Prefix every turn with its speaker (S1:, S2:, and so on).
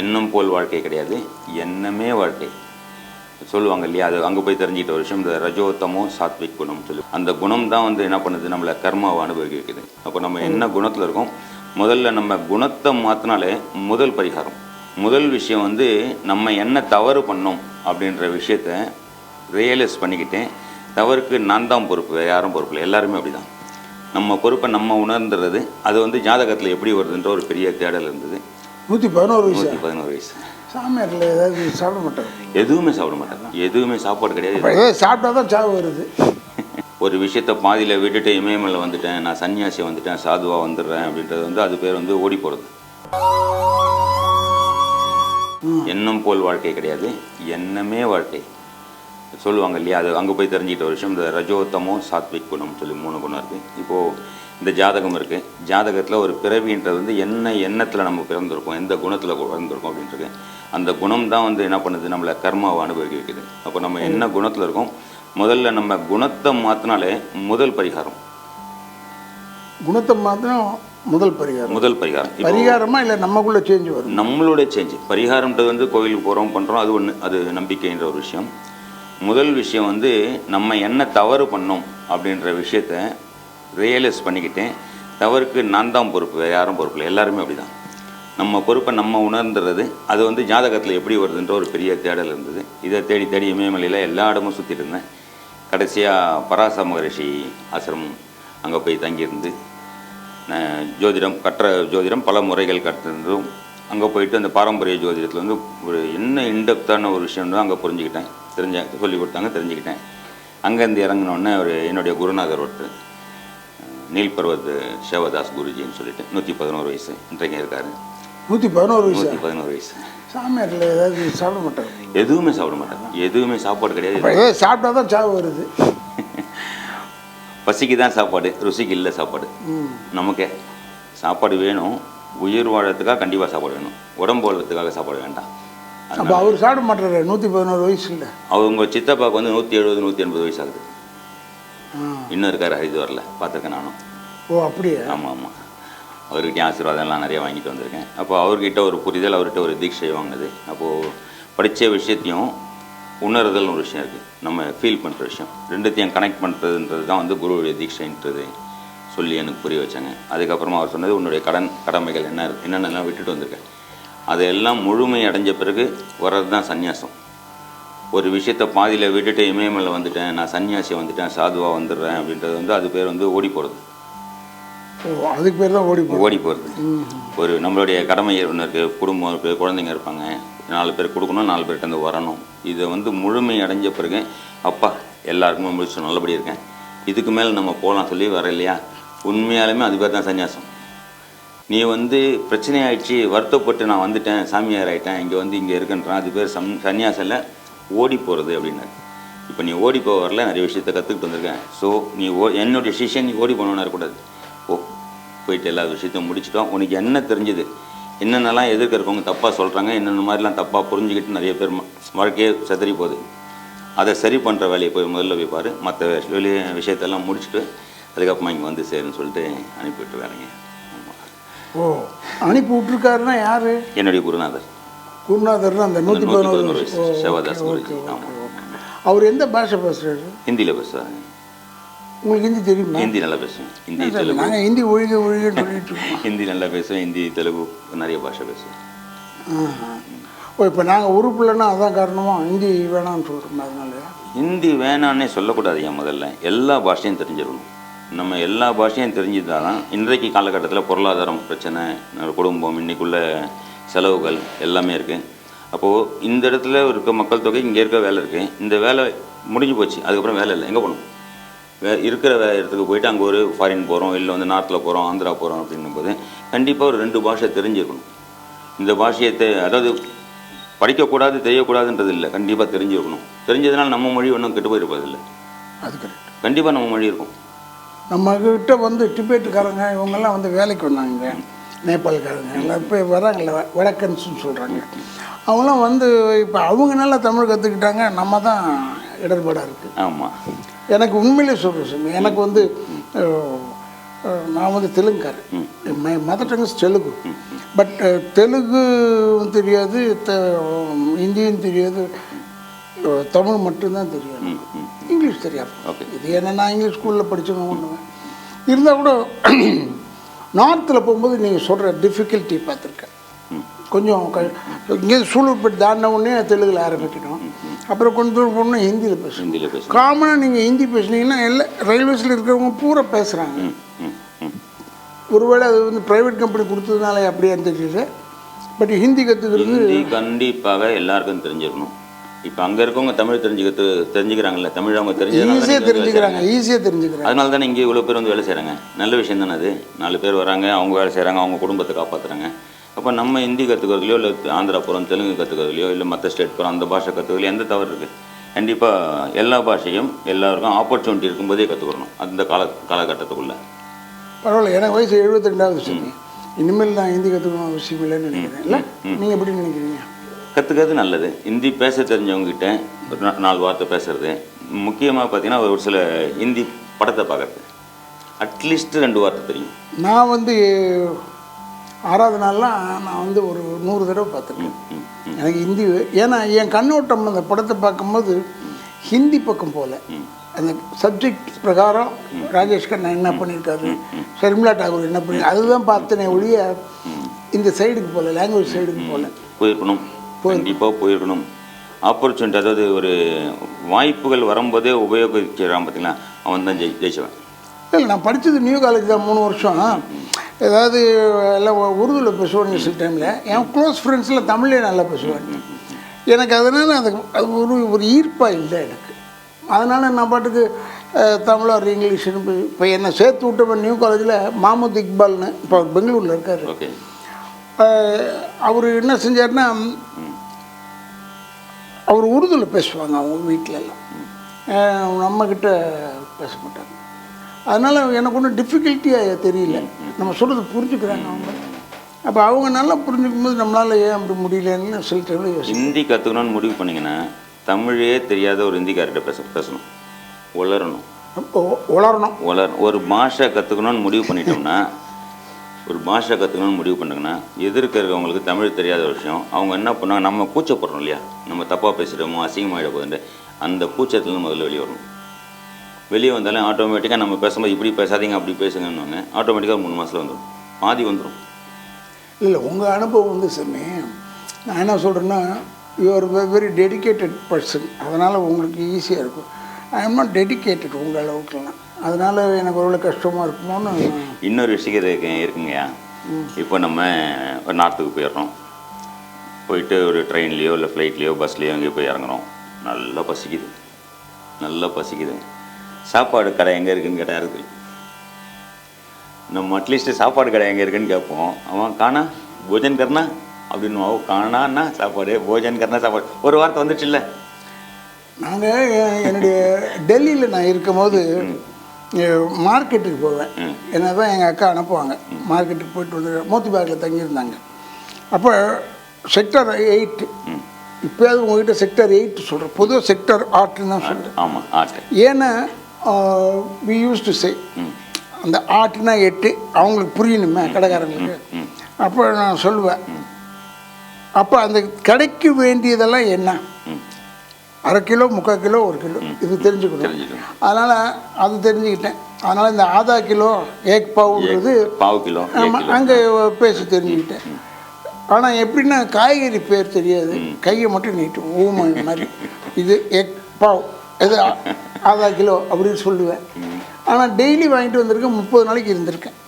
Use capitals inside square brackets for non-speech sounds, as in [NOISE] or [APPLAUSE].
S1: எண்ணம் போல் வாழ்க்கை கிடையாது எண்ணமே வாழ்க்கை. சொல்லுவாங்க இல்லையா? அது அங்கே போய் தெரிஞ்சுக்கிட்ட ஒரு விஷயம் இந்த ரஜோத்தமோ சாத்விக் குணம் சொல்லி. அந்த குணம் தான் வந்து என்ன பண்ணுது? நம்மளை கர்மாவை அனுபவிக்க வைக்குது அப்போ நம்ம என்ன குணத்தில் இருக்கோம்? முதல்ல நம்ம குணத்தை மாற்றினாலே முதல் பரிகாரம். முதல் விஷயம் வந்து நம்ம என்ன தவறு பண்ணோம் அப்படின்ற விஷயத்த ரியலைஸ் பண்ணிக்கிட்டு தவறுக்கு நான் தான் பொறுப்பு வேறு யாரும் பொறுப்பு இல்லை. எல்லாருமே அப்படிதான். நம்ம பொறுப்பை நம்ம உணர்ந்துறது அது வந்து ஜாதகத்தில் எப்படி வருதுன்ற ஒரு பெரிய தேடல் இருந்தது.
S2: நூற்றி பதினோரு வயசு?
S1: நூற்றி பதினோரு வயசு.
S2: சாமியாரில் ஏதாவது சாப்பிட மாட்டார்?
S1: எதுவுமே சாப்பிட மாட்டாங்க எதுவுமே சாப்பாடு கிடையாது.
S2: இப்போ ஏதோ சாப்பிட்டா தான் சாவு வருது. [LAUGHS]
S1: ஒரு விஷயத்த பாதியில் விட்டுட்டு இமயமலை வந்துட்டேன் நான் சன்னியாசி வந்துட்டேன் சாதுவாக வந்துடுறேன் அப்படின்றது வந்து அது பேர் வந்து ஓடி போகிறது எண்ணம் போல் வாழ்க்கை கிடையாது. எண்ணமே வாழ்க்கை. சொல்லுவாங்க இல்லையா? அது அங்கே போய் தெரிஞ்சுக்கிட்ட ஒரு விஷயம் இந்த ரஜோத்தமோ சாத்விக் குணம் சொல்லி மூணு குணம் இருக்குது இப்போது இந்த ஜாதகம் இருக்குது ஜாதகத்தில் ஒரு பிறவின்றது வந்து என்ன எண்ணத்தில் நம்ம பிறந்திருக்கோம் எந்த குணத்தில் பிறந்திருக்கோம் அப்படின்றது. அந்த குணம் தான் வந்து என்ன பண்ணுது? நம்மளை கர்மாவை அனுபவிக்க வைக்குது. அப்போ நம்ம என்ன குணத்தில் இருக்கோம்? முதல்ல நம்ம குணத்தை மாற்றினாலே முதல் பரிகாரம்.
S2: குணத்தை மாத்திரம் முதல் பரிகாரம்.
S1: முதல் பரிகாரம்.
S2: பரிகாரமா இல்லை நமக்குள்ள சேஞ்ச் வரும்?
S1: நம்மளுடைய சேஞ்ச் பரிகாரம்ன்றது வந்து கோவிலுக்கு போகிறோம் பண்ணுறோம் அது ஒன்று அது நம்பிக்கைன்ற ஒரு விஷயம். முதல் விஷயம் வந்து நம்ம என்ன தவறு பண்ணோம் அப்படின்ற விஷயத்த ரியலைஸ் பண்ணிக்கிட்டேன் தவறுக்கு நான் தான் பொறுப்பு வேறு யாரும் பொறுப்பு இல்லை. எல்லாருமே அப்படி தான் நம்ம பொறுப்பை நம்ம உணர்ந்துறது அது வந்து ஜாதகத்தில் எப்படி வருதுன்ற ஒரு பெரிய தேடல் இருந்தது. இதை தேடி தேடி இமயமலையில் எல்லா இடமும் சுற்றிட்டு இருந்தேன். கடைசியாக பராச மகரிஷி ஆசிரமம் அங்கே போய் தங்கியிருந்து ஜோதிடம் கற்ற ஜோதிடம் பல முறைகள் கற்றுருந்தும் அங்கே போயிட்டு அந்த பாரம்பரிய ஜோதிடத்தில் வந்து ஒரு என்ன இன்டெப்த்தான ஒரு விஷயம்னு அங்கே புரிஞ்சுக்கிட்டேன். தெரிஞ்ச சொல்லி கொடுத்தாங்க தெரிஞ்சுக்கிட்டேன். அங்கேருந்து இறங்கினோடனே ஒரு என்னுடைய குருநாதர் ஒருத்தர் நீல் பர்வத் சேவதாஸ் குருஜின்னு சொல்லிட்டு நூற்றி பதினோரு வயசு இன்றைக்கு இருக்காரு.
S2: நூற்றி பதினோரு வயசு?
S1: நூற்றி பதினோரு வயசு.
S2: சாமியாரில் ஏதாவது சாப்பிட மாட்டார்?
S1: எதுவுமே சாப்பிட மாட்டாங்க எதுவுமே சாப்பாடு கிடையாது.
S2: சாப்பிட்டா தான் சாவு வருது.
S1: பசிக்கு தான் சாப்பாடு ருசிக்கு இல்லை சாப்பாடு. நமக்கே சாப்பாடு வேணும் உயிர் வாழறதுக்காக கண்டிப்பாக சாப்பாடு வேணும். உடம்பு வாழறதுக்காக சாப்பாடு வேண்டாம்.
S2: அப்போ அவர் சாப்பிட மாட்டாரு நூற்றி பதினோரு வயசு இல்லை
S1: அவங்க சித்தப்பாவுக்கு வந்து நூற்றி எழுபது நூற்றி எண்பது வயசு ஆகுது இன்னும் இருக்கார் ஹரித்வாரில் பார்த்துருக்கேன் நானும்.
S2: ஓ அப்படியே?
S1: ஆமாம். ஆமாம் அவர்கிட்ட ஆசீர்வாதம்லாம் நிறைய வாங்கிட்டு வந்திருக்கேன். அப்போ அவர்கிட்ட ஒரு புரிதல் அவர்கிட்ட ஒரு தீட்சை வாங்கினது. அப்போது படித்த விஷயத்தையும் உணர்தல்னு ஒரு விஷயம் இருக்குது நம்ம ஃபீல் பண்ணுற விஷயம். ரெண்டுத்தையும் கனெக்ட் பண்ணுறதுன்றது தான் வந்து குருவுடைய தீட்சைன்றது சொல்லி எனக்கு புரிய வச்சாங்க. அதுக்கப்புறமா அவர் சொன்னது உன்னுடைய கடன் கடமைகள் என்ன என்னென்னலாம் விட்டுட்டு வந்திருக்கேன் அதையெல்லாம் முழுமை அடைஞ்ச பிறகு வர்றது தான் சந்நியாசம். ஒரு விஷயத்தை பாதியில் விட்டுட்டு இமயமலை வந்துட்டேன் நான் சன்னியாசி வந்துட்டேன் சாதுவாக வந்துடுறேன் அப்படின்றது வந்து அது பேர் வந்து ஓடி போகிறது
S2: அதுக்கு பேர் தான் ஓடி
S1: ஓடி போகிறது ஒரு நம்மளுடைய கடமை ஒன்று இருக்குது குடும்பம் இருக்குது குழந்தைங்க இருப்பாங்க நாலு பேர் கொடுக்கணும் நாலு பேர்கிட்ட வந்து வரணும். இதை வந்து முழுமை அடைஞ்ச பிறகு அப்பா எல்லாருக்குமே முடிச்சு நல்லபடி இருக்கேன். இதுக்கு மேலே நம்ம போகலாம் சொல்லி வர இல்லையா? உண்மையாலுமே அது பேர் தான் சன்னியாசம். நீ வந்து பிரச்சனை ஆயிடுச்சு வருத்தப்பட்டு நான் வந்துட்டேன் சாமியார் ஆகிட்டேன் இங்கே வந்து இங்கே இருக்குன்றான் அது பேர் சம் சன்னியாசில் ஓடி போகிறது அப்படின்னாரு. இப்போ நீ ஓடி போக வரல நிறைய விஷயத்தை கற்றுக்கிட்டு வந்திருக்கேன். ஸோ நீ ஓ என்னுடைய டிசிஷன் நீ ஓடி போகணுன்னு இருக்கக்கூடாது. ஓ போயிட்டு எல்லா விஷயத்தையும் முடிச்சிட்டோம். உனக்கு என்ன தெரிஞ்சுது? என்னென்னலாம் எதிர்க்க இருக்கவங்க தப்பாக சொல்கிறாங்க என்னென்ன மாதிரிலாம் தப்பாக புரிஞ்சுக்கிட்டு நிறைய பேர் வாழ்க்கையே செதறி போகுது. அதை சரி பண்ணுற வேலையை போய் முதல்ல போய் பாரு. மற்ற வெளியே விஷயத்தெல்லாம் முடிச்சுட்டு அதுக்கப்புறமா இங்கே வந்து சேருன்னு சொல்லிட்டு அனுப்பிவிட்டு வரேங்க
S2: ஓ அனுப்பி விட்டுருக்காருன்னா யாரு?
S1: என்னுடைய குருநாதர்.
S2: குருநாதர் தான் அந்த நூற்றி பதினோரு
S1: சேவாதாஸ் குருஜி.
S2: அவர் எந்த பாஷை பேசுறாரு?
S1: ஹிந்தியில் பேசுவாங்க
S2: உங்களுக்கு ஹிந்தி தெரியுமா?
S1: ஹிந்தி நல்லா பேசுவேன். ஹிந்தி தெலுங்கு.
S2: நாங்கள் ஹிந்தி ஒழுக ஒழுகன்னு சொல்லிட்டு [LAUGHS]
S1: ஹிந்தி நல்லா பேசுவேன். ஹிந்தி தெலுங்கு நிறைய பாஷை பேசுவேன்.
S2: ஓ இப்போ நாங்கள் உறுப்பில்லைன்னா அதான் காரணமா ஹிந்தி வேணாம்னு சொல்கிறோம் அதனால
S1: ஹிந்தி வேணான்னே சொல்லக்கூடாது ஏன் முதல்ல? எல்லா பாஷையும் தெரிஞ்சிடணும் நம்ம எல்லா பாஷையும் தெரிஞ்சுதான் தான் இன்றைக்கு காலகட்டத்தில் பொருளாதாரம் பிரச்சனை நம்ம குடும்பம் இன்னைக்குள்ள செலவுகள் எல்லாமே இருக்குது அப்போது இந்த இடத்துல இருக்க மக்கள் தொகை இங்கே இருக்க வேலை இருக்குது இந்த வேலை முடிஞ்சு போச்சு அதுக்கப்புறம் வேலை இல்லை. எங்கே போகணும்? வே இருக்கிற வே இடத்துக்கு போயிட்டு அங்கே ஒரு ஃபாரின் போகிறோம் இல்லை வந்து நார்த்தில் போகிறோம் ஆந்திரா போகிறோம் அப்படின்னும் போது கண்டிப்பாக ஒரு ரெண்டு பாஷை தெரிஞ்சிருக்கணும். இந்த பாஷையை தெ அதாவது படிக்கக்கூடாது தெரியக்கூடாதுன்றது இல்லை. கண்டிப்பாக தெரிஞ்சிருக்கணும். தெரிஞ்சதுனால நம்ம மொழி ஒன்றும் கெட்டு போயிருப்பதில்லை.
S2: அது கரெக்ட்
S1: கண்டிப்பாக நம்ம மொழி இருக்கும்.
S2: நம்ம கிட்ட வந்து டிபேட்டுக்காரங்க இவங்கெல்லாம் வந்து வேலைக்கு வந்தாங்க. இங்க. நேபாளக்காரங்க எல்லாம் இப்போ வராங்கல்ல வ- வடக்கன்ஸ்னு சொல்கிறாங்க அவங்களாம் வந்து இப்போ அவங்க நல்லா தமிழ் கற்றுக்கிட்டாங்க நம்ம தான் இடர்பாடாக இருக்குது
S1: ஆமாம்
S2: எனக்கு உண்மையிலே சொல்கிறேன் சாமி எனக்கு வந்து நான் வந்து தெலுங்குக்காரன். My. Mother tongue is Telugu. But Telugu தெரியாது த ஹிந்தியும் தெரியாது தமிழ் மட்டும்தான் தெரியும். இங்கிலீஷ் தெரியாது.
S1: Okay.
S2: இது என்ன நான் இங்கிலீஷ் ஸ்கூலில் படித்தவங்க ஒன்றுவேன் இருந்தால் கூட [CLEARS THROAT] நார்த்தில் போகும்போது நீங்கள் சொல்கிற டிஃபிகல்ட்டி பார்த்துருக்கேன். கொஞ்சம் க இங்கே சூலூர்பேட் தாண்டின உடனே தெலுங்கில் ஆரம்பிக்கணும் அப்புறம் கொஞ்சம் தூரம் போகணும் ஹிந்தியில் பேசணும்
S1: ஹிந்தியில் பேசுகிறேன்
S2: காமனாக நீங்கள் ஹிந்தி பேசுனீங்கன்னா எல்லா ரயில்வேஸில் இருக்கிறவங்க பூரா பேசுகிறாங்க ஒருவேளை அது வந்து ப்ரைவேட் கம்பெனி கொடுத்ததுனால அப்படியான்னு தெரியல பட் ஹிந்தி கற்றுக்கிறது
S1: கண்டிப்பாக எல்லாருக்கும் தெரிஞ்சிருக்கணும் இப்போ அங்கே இருக்கவங்க தமிழ் தெரிஞ்சுக்கிறது தெரிஞ்சுக்கிறாங்கல்ல தமிழ் அவங்க தெரிஞ்சதுனால
S2: ஈஸியாக தெரிஞ்சுக்கிறாங்க ஈஸியாக தெரிஞ்சுக்கிறாங்க.
S1: அதனால தானே இங்கே இவ்வளோ பேர் வந்து வேலை செய்கிறாங்க நல்ல விஷயம் தானே அது. நாலு பேர் வராங்க அவங்க வேலை செய்கிறாங்க அவங்க குடும்பத்தை காப்பாற்றுறாங்க அப்போ நம்ம ஹிந்தி கற்றுக்கிறதுலையோ இல்லை ஆந்திரா போகிறோம் தெலுங்கு கற்றுக்கிறதுலையோ இல்லை மற்ற ஸ்டேட் போகிறோம் அந்த பாஷை கற்றுக்கிறதுலையோ எந்த தவறு இருக்குது கண்டிப்பாக எல்லா பாஷையும் எல்லாருக்கும் ஆப்பர்ச்சுனிட்டி இருக்கும்போதே கற்றுக்கணும் அந்த கால காலகட்டத்துக்குள்ளே.
S2: பரவாயில்ல எனக்கு வயசு எழுபத்திரெண்டாவது சொன்னீங்க இனிமேல் நான் ஹிந்தி கற்றுக்கணும் அவசியம் இல்லைன்னு நினைக்கிறேன். இல்லை? நீங்கள் எப்படி நினைக்கிறீங்க?
S1: கற்றுக்கிறது நல்லது. ஹிந்தி பேச தெரிஞ்சவங்ககிட்ட ஒரு நாலு வார்த்தை பேசுறது. முக்கியமாக பார்த்தீங்கன்னா ஒரு சில ஹிந்தி படத்தை பார்க்கறது அட்லீஸ்ட் ரெண்டு வார்த்தை தெரியும்.
S2: நான் வந்து ஆறாவது நாள்லாம் நான் வந்து ஒரு நூறு தடவை பார்த்துருக்கேன். எனக்கு ஹிந்தி ஏன்னா என் கண்ணோட்டம் அந்த படத்தை பார்க்கும்போது ஹிந்தி பக்கம் போகல. அந்த சப்ஜெக்ட் பிரகாரம் ராஜேஷ் கண்ணா என்ன பண்ணியிருக்காரு ஷர்மிளா டாகூர் என்ன பண்ணி அதுதான் பார்த்தனே ஒழிய இந்த சைடுக்கு போகல லாங்குவேஜ் சைடுக்கு போகல.
S1: போயிருக்கணும். கண்டிப்பாக போயிருக்கணும் ஆப்பர்ச்சுனிட்டி அதாவது ஒரு வாய்ப்புகள் வரும்போதே உபயோகிக்கிறான் பார்த்தீங்களா அவன் தான் ஜெயி ஜெயிச்சவன்.
S2: இல்லை நான் படித்தது நியூ காலேஜ் தான் மூணு வருஷம். ஏதாவது எல்லாம் உருதுவில் பேசுவாங்க சில டைமில் என் க்ளோஸ் ஃப்ரெண்ட்ஸில் தமிழ்லேயே நல்லா பேசுவாங்க. எனக்கு அதனால் அது அது ஒரு ஒரு ஈர்ப்பாக இல்லை எனக்கு. அதனால் நான் பாட்டுக்கு தமிழ் ஒரு இங்கிலீஷ்னு போய் இப்போ என்னை சேர்த்து விட்டவன் நியூ காலேஜில் மாமூத் இக்பால்னு இப்போ பெங்களூரில் இருக்கார்.
S1: ஓகே.
S2: அவர் என்ன செஞ்சாருன்னா அவர் உருதுவில் பேசுவாங்க அவங்க வீட்டில எல்லாம் அஹ் நம்மக்கிட்ட பேச மாட்டாங்க அதனால் எனக்கு ஒன்றும் டிஃபிகல்ட்டியாக தெரியல. நம்ம சொல்கிறது புரிஞ்சுக்கிறாங்க அவங்க. அப்போ அவங்க நல்லா புரிஞ்சுக்கும் போது நம்மளால் ஏன் அப்படி முடியலன்னு சில டைமில் யோசிக்கும்
S1: ஹிந்தி கற்றுக்கணும்னு முடிவு பண்ணீங்கன்னா தமிழே தெரியாத ஒரு ஹிந்திக்கார்கிட்ட பேச பேசணும். உளரணும்
S2: உளரணும்
S1: உலர் ஒரு பாஷை கற்றுக்கணும்னு முடிவு பண்ணிட்டோம்னா ஒரு பாஷை கற்றுக்கணும்னு முடிவு பண்ணுங்கன்னா எதிர்க்க இருக்கவங்களுக்கு தமிழ் தெரியாத விஷயம். அவங்க என்ன பண்ணாங்க? நம்ம கூச்சப்படுறோம் இல்லையா? நம்ம தப்பாக பேசுகிறோமோ அசிங்கமாகிட போகுதுன்ட்டு அந்த கூச்சத்துலேருந்து முதல்ல வெளியே வரணும். வெளியே வந்தாலும் ஆட்டோமேட்டிக்காக நம்ம பேசும்போது இப்படி பேசாதீங்க அப்படி பேசுங்கன்னு ஆட்டோமேட்டிக்காக ஒரு மூணு மாதத்தில் வந்துடும் பாதி வந்துடும்
S2: இல்லை உங்கள் அனுபவம் வந்து சாமி நான் என்ன சொல்கிறேன்னா யூஆர் வெரி டெடிகேட்டட் பர்சன் அதனால் உங்களுக்கு ஈஸியாக இருக்கும். ஐ எம் நாட் டெடிகேட்டட் உங்கள் அளவுக்குலாம் அதனால் எனக்கு ஒரு கஷ்டமாக இருக்குமோன்னு
S1: இன்னொரு விஷயம் இருக்கு இருக்குங்கய்யா இப்போ நம்ம ஒரு நார்த்துக்கு போயிடுறோம். போயிட்டு ஒரு ட்ரெயின்லேயோ இல்லை ஃப்ளைட்லேயோ பஸ்லேயோ எங்கேயோ போய் இறங்குறோம். நல்லா பசிக்குது. நல்லா பசிக்குது. சாப்பாடு கடை எங்கே இருக்குன்னு கேட்டால் இருக்கு நம்ம அட்லீஸ்ட் சாப்பாடு கடை எங்கே இருக்குன்னு கேட்போம். அவன் காணா போஜன் கர்ணா அப்படின்னு காணான்னா சாப்பாடு போஜன் கர்ணா சாப்பாடு. ஒரு வார்த்தை வந்துச்சு இல்லை
S2: நாங்கள் என்னுடைய டெல்லியில் நான் இருக்கும்போது மார்க்கெட்டுக்கு போவேன். என்ன தான் எங்கள் அக்கா அனுப்புவாங்க. மார்க்கெட்டுக்கு போயிட்டு வந்து மோத்தி பேக்கில் தங்கியிருந்தாங்க. அப்போ செக்டர் எயிட் இப்போயாவது உங்ககிட்ட செக்டர் எயிட் சொல்கிறேன் பொதுவாக செக்டர் ஆர்ட்னு தான் சொல்கிறேன்
S1: ஆமாம் ஆட்டு
S2: ஏன்னா வி யூஸ் டு சே அந்த ஆட்டுனா எட்டு அவங்களுக்கு புரியணுமே கடைக்காரங்களுக்கு. அப்போ நான் சொல்லுவேன். அப்போ அந்த கடைக்கு வேண்டியதெல்லாம் என்ன? அரை கிலோ முக்கால் கிலோ ஒரு கிலோ. இது தெரிஞ்சுக்கணும். அதனால் அது தெரிஞ்சுக்கிட்டேன். அதனால் இந்த ஆதா கிலோ ஏக் பாவுன்றது
S1: பாவு கிலோ
S2: ஆமாம் அங்கே பேசி தெரிஞ்சுக்கிட்டேன். ஆனால் எப்படின்னா காய்கறி பேர் தெரியாது. கையை மட்டும் நீட்டும். ஊமை மாதிரி. இது எக் பாவ். இது ஆதா கிலோ அப்படின்னு சொல்லுவேன். ஆனால் டெய்லி வாங்கிட்டு வந்திருக்கேன். முப்பது நாளைக்கு இருந்திருக்கேன்.